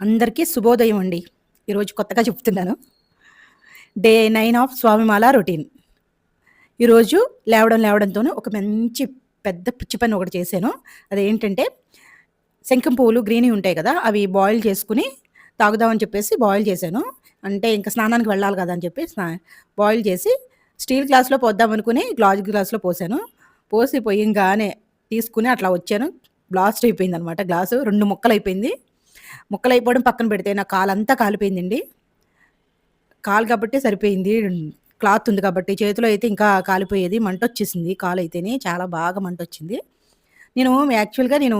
అందరికీ శుభోదయం అండి. ఈరోజు కొత్తగా చెప్తున్నాను. Day nine of Swamimala routine ఈరోజు లేవడం లేవడంతోనే ఒక మంచి పెద్ద పిచ్చి పని ఒకటి చేశాను. అదేంటంటే శంఖం పువ్వులు గ్రీనీ ఉంటాయి కదా అవి బాయిల్ చేసుకుని తాగుదామని చెప్పేసి బాయిల్ చేశాను. అంటే ఇంకా స్నానానికి వెళ్ళాలి కదా అని చెప్పి స్నా బాయిల్ చేసి స్టీల్ గ్లాస్లో పోద్దామనుకుని గ్లాజ్ గ్లాస్ గ్లాస్లో పోసాను. పోసి పోయింగానే తీసుకుని అట్లా వచ్చాను. బ్లాస్ట్ అయిపోయింది అనమాట గ్లాసు రెండు ముక్కలు అయిపోయింది ముక్కలు అయిపోవడం పక్కన పెడితే నా కాలంతా కాలిపోయిందండి. కాలు కాబట్టి సరిపోయింది. క్లాత్ ఉంది కాబట్టి చేతిలో అయితే ఇంకా కాలిపోయేది. మంట వచ్చేసింది. కాలు అయితేనే చాలా బాగా మంట వచ్చింది. నేను యాక్చువల్గా నేను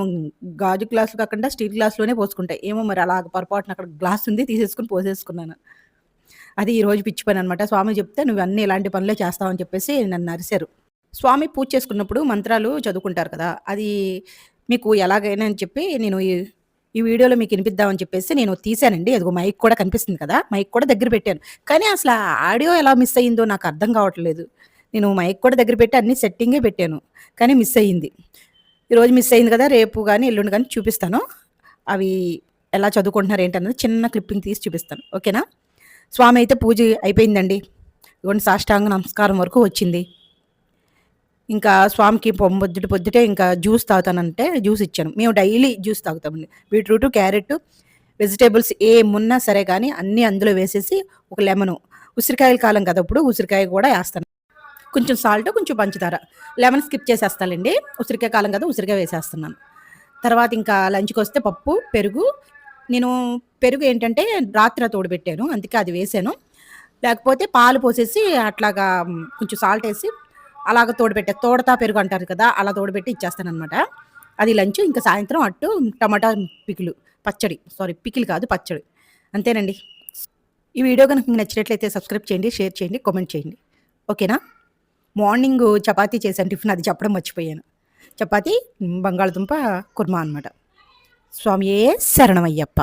గాజు గ్లాస్ కాకుండా స్టీల్ గ్లాస్లోనే పోసుకుంటా. ఏమో మరి అలా పొరపాటున అక్కడ గ్లాస్ ఉంది తీసేసుకుని పోసేసుకున్నాను. అది ఈరోజు పిచ్చి పని అనమాట స్వామి చెప్తే నువ్వు అన్నీ ఇలాంటి పనులే చేస్తావని చెప్పేసి నన్ను అరిశారు. స్వామి పూజ చేసుకున్నప్పుడు మంత్రాలు చదువుకుంటారు కదా అది మీకు ఎలాగైనా అని చెప్పి నేను ఈ వీడియోలో మీకు వినిపిద్దామని చెప్పేసి నేను తీశానండి. అదిగో మైక్ కూడా కనిపిస్తుంది కదా మైక్ కూడా దగ్గర పెట్టాను. కానీ అసలు ఆ ఆడియో ఎలా మిస్ అయ్యిందో నాకు అర్థం కావట్లేదు. నేను మైక్ కూడా దగ్గర పెట్టి అన్ని సెట్టింగే పెట్టాను కానీ మిస్ అయ్యింది. ఈరోజు మిస్ అయింది కదా రేపు కానీ ఎల్లుండి కానీ చూపిస్తాను. అవి ఎలా చదువుకుంటున్నారు ఏంటన్నది చిన్న క్లిప్పింగ్ తీసి చూపిస్తాను. ఓకేనా? స్వామి అయితే పూజ అయిపోయిందండి. ఇదిగోండి సాష్టాంగ నమస్కారం వరకు వచ్చింది. ఇంకా స్వామికి పొద్దుట పొద్దుటే ఇంకా జ్యూస్ తాగుతానంటే జ్యూస్ ఇచ్చాను. మేము డైలీ జ్యూస్ తాగుతామండి. బీట్రూట్ క్యారెట్ వెజిటేబుల్స్ ఏమున్నా సరే కానీ అన్నీ అందులో వేసేసి ఒక లెమను. ఉసిరికాయల కాలం కదా ఇప్పుడు ఉసిరికాయ కూడా వేస్తాను. కొంచెం సాల్ట్ కొంచెం పంచదార. లెమన్ స్కిప్ చేసేస్తానండి. ఉసిరికాయ కాలం కదా ఉసిరికాయ వేసేస్తున్నాను. తర్వాత ఇంకా లంచ్కి వస్తే పప్పు పెరుగు. నేను పెరుగు ఏంటంటే రాత్రి తోడు పెట్టాను. అందుకే అది వేసాను. లేకపోతే పాలు పోసేసి అట్లాగా కొంచెం సాల్ట్ వేసి అలాగ తోడబెట్టే తోడతా పెరుగు అంటారు కదా అలా తోడుపెట్టి ఇచ్చేస్తాను అనమాట అది లంచ్ ఇంకా సాయంత్రం అట్టు టమాటా పికిలు పచ్చడి సారీ పికిల్ కాదు పచ్చడి. అంతేనండి. ఈ వీడియో కనుక మీకు నచ్చినట్లయితే సబ్స్క్రైబ్ చేయండి షేర్ చేయండి కామెంట్ చేయండి. ఓకేనా? మార్నింగ్ చపాతీ చేశాను టిఫిన్ అది చెప్పడం మర్చిపోయాను. చపాతీ బంగాళదుంప కుర్మా అనమాట స్వామియే శరణమయ్యప్ప.